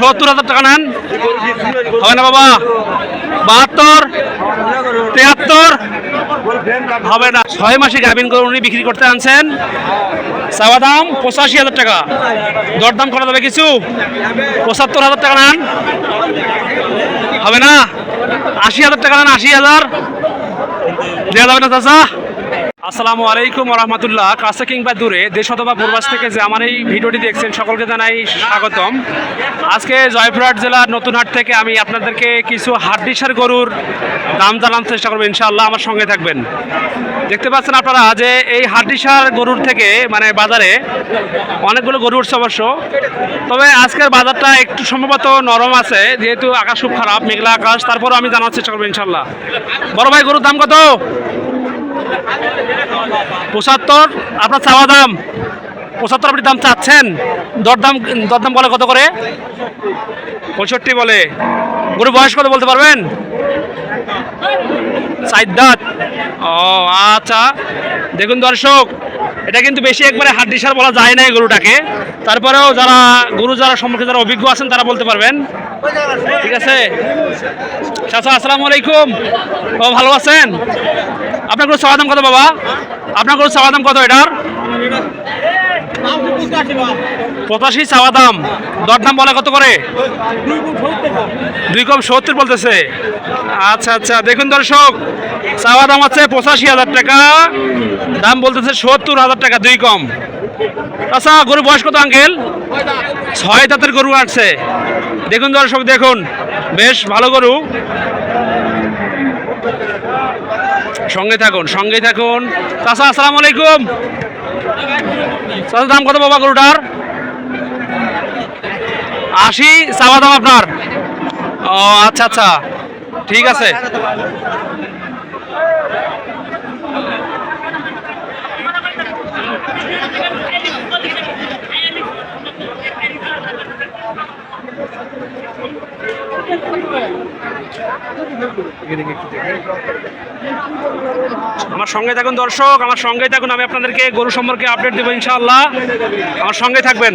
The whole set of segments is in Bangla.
সত্তর হাজার টাকা নেন। হবে না বাবা? বাহাত্তর তেহাত্তর হবে না। ছয় মাসে গাভিন করে উনি বিক্রি করতে আনছেন। চাওয়া দাম পঁচাশি হাজার টাকা। দরদাম করা যাবে কিছু? পঁচাত্তর হাজার টাকা নেন। হবে না? আশি হাজার টাকা নেন, আশি হাজার। দেওয়া যাবে না, চাচা? আসসালামু আলাইকুম রহমতুল্লাহ। কাছে কিংবা দূরে, দেশ অথবা পূর্বাস থেকে যে আমার এই ভিডিওটি দেখছেন, সকলকে জানাই স্বাগতম। আজকে জয়পুরহাট জেলার নতুনহাট থেকে আমি আপনাদেরকে কিছু হাড্ডিসার গরুর দাম জানার চেষ্টা করব, ইনশাআল্লাহ আমার সঙ্গে থাকবেন। দেখতে পাচ্ছেন আপনারা যে এই হাড্ডিসার গরুর থেকে মানে বাজারে অনেকগুলো গরু উঠছে অবশ্য। তবে আজকের বাজারটা একটু সম্ভবত নরম আছে, যেহেতু আকাশ খুব খারাপ, মেঘলা আকাশ, তারপরও আমি জানার চেষ্টা করব ইনশাল্লাহ বড় ভাই, গরুর দাম কত? পঁচাত্তর, আপনার চাওয়া দাম? পঁচাত্তর আপনি দাম চাচ্ছেন? দরদাম দরদাম বলে কত করে? পঁয়ষট্টি বলে। গরু বয়স কত বলতে পারবেন? চার দাঁত। ও আচ্ছা। দেখুন দর্শক, এটা কিন্তু বেশি একবারে হাড্ডি সার বলা যায় না এই গরুটাকে। তারপরেও যারা, গরু যারা সম্পর্কে যারা অভিজ্ঞ আছেন, তারা বলতে পারবেন। ঠিক আছে? আসসালামু আলাইকুম। ও, ভালো আছেন? আপনার গরু চাওয়া কত বাবা? আপনার গরু চাওয়া কত এটার? পঁচাশি চাওয়া দাম দরদাম বলে কত করে? দুই কম সত্তর বলতেছে। আচ্ছা আচ্ছা দেখুন দর্শক চাওয়া দাম হচ্ছে পঁচাশি হাজার টাকা। দাম বলতেছে সত্তর হাজার টাকা, দুই কম। আচ্ছা গরু বয়স কত আঙ্কেল? ছয় দাঁতের গরু আসছে। দেখুন দর্শক, দেখুন। বেশ ভালো গরু। সঙ্গে থাকুন সঙ্গে থাকুন। চাষা আসসালামু আলাইকুম। চাচা দাম কত বাবা গরুটার? আশি, চাওয়া দাম আপনার? ও আচ্ছা আচ্ছা। ঠিক আছে। আমার সঙ্গে থাকুন দর্শক, আমার সঙ্গে থাকুন, আমি আপনাদেরকে গরু সম্পর্কে আপডেট দেবো ইনশাআল্লাহ। আমার সঙ্গে থাকবেন।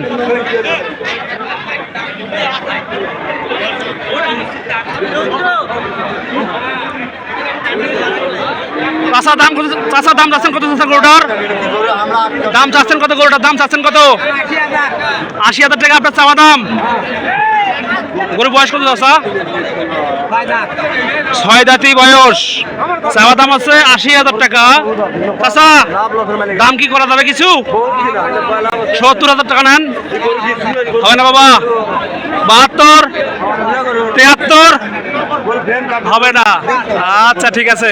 চাষা, দাম কত চাষা, দাম চাচ্ছেন কত চাচ্ছেন গরুটার? দাম চাচ্ছেন কত গরুটার? দাম চাচ্ছেন কত? আশি হাজার টাকা আপনার চাওয়া দাম। গরু বয়স কত চাষা ছয় দাঁতি বয়স। চাওয়া দাম আছে আশি হাজার টাকা। চাষা দাম কি করা যাবে কিছু? সত্তর হাজার টাকা নেন। হবে না বাবা? বাহাত্তর? তিয়াত্তর হবে না। আচ্ছা ঠিক আছে।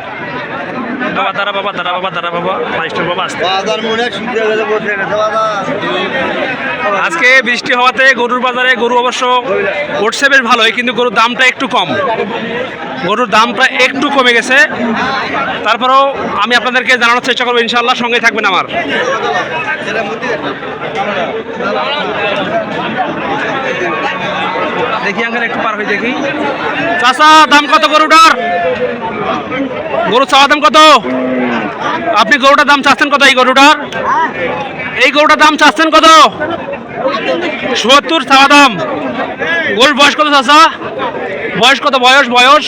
বাবা দাঁড়া বাবা দাঁড়া বাবা দাঁড়া বাবা মাইস্টার বাবা আসতে। আজকে বৃষ্টি হওয়াতে গরুর বাজারে গরু অবশ্য উঠছে বেশ ভালোই কিন্তু গরুর দামটা একটু কম। গরুর দামটা একটু কমে গেছে। তারপরেও আমি আপনাদেরকে জানানোর চেষ্টা করব ইনশাল্লাহ সঙ্গে থাকবেন আমার। দেখি আঙ্কেল, একটু পার হয়ে দেখি। চাষা দাম কত গরুটার? গরু চাওয়া দাম কত? আপনি গরুটার দাম চাচ্ছেন কত এই গরুটার? এই গরুটার দাম চাচ্ছেন কত? সত্তর চাওয়া দাম। গরুর বয়স কত চাচা? বয়স কত? বয়স বয়স?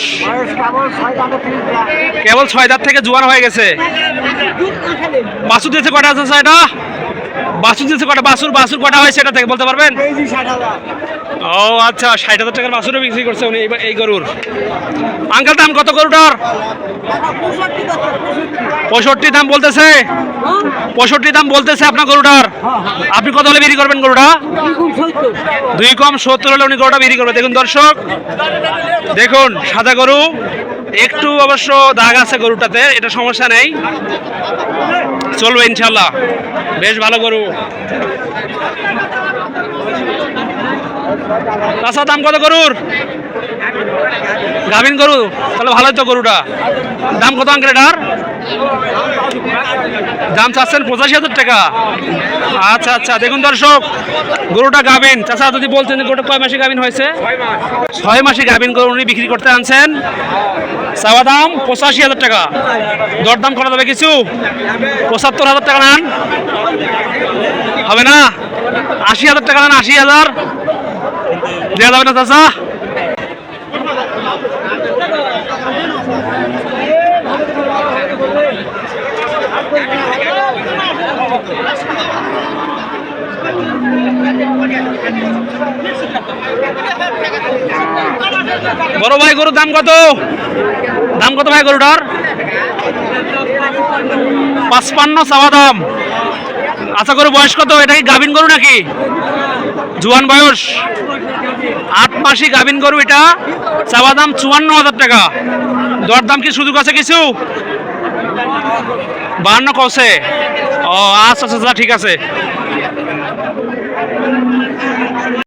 কেবল ছয় থেকে জোয়ান হয়ে গেছে। বাসুর দিয়েছে কটা আছে এটা? বাসুর দিয়েছে কটা বাসুর বাসুর কটা হয় সেটা থেকে বলতে পারবেন? ও আচ্ছা ষাট হাজার টাকার বাসুরও বিক্রি করছে উনি এই- গরুর। আঙ্কেল, দাম কত গরুটার? পঁয়ষট্টি দাম বলতেছে। পঁয়ষট্টি দাম বলতেছে আপনার গরুটার। আপনি কত হলে বিক্রি করবেন গরুটা? দুই কম সত্তর হলে উনি গরুটা বিক্রি করবে। দেখুন দর্শক, দেখুন, সাদা গরু, একটু অবশ্য দাগ আছে গরুটাতে, এটা সমস্যা নেই। চলবে ইনশাল্লাহ। বেশ ভালো গরু। কাঁচা দাম কত গরুর? গাভিন গরু? তাহলে ভালোই তো গরুটা। দাম কত আঙ্কেল এটার? দাম চাচ্ছেন পঁচাশি হাজার টাকা। আচ্ছা আচ্ছা দেখুন দর্শক, গরুটা গাবিন চাচা, যদি বলছেন গরুটা কয় মাসে গাবিন হয়েছে? ছয় মাসে গাবিন গরু উনি বিক্রি করতে আনছেন। চাওয়া দাম পঁচাশি হাজার টাকা। দরদাম করা যাবে কিছু? পঁচাত্তর হাজার টাকা নেন। হবে না? আশি হাজার টাকা নেন, আশি হাজার। দেওয়া যাবে না চাচা বড় ভাই গরুর দাম কত? দাম কত ভাই গরুটার? পাঁচপান্ন চাওয়া দাম। আশা গরু বয়স কত? এটা কি গাভিন গরু নাকি? জুয়ান বয়স। মাসি গাভিন গরু এটা। চাওয়া দাম চুয়ান্ন হাজার টাকা। দর দাম কি সুযোগ আছে কিছু? বাহান্ন কছে ও আচ্ছা আচ্ছা আচ্ছা, ঠিক আছে।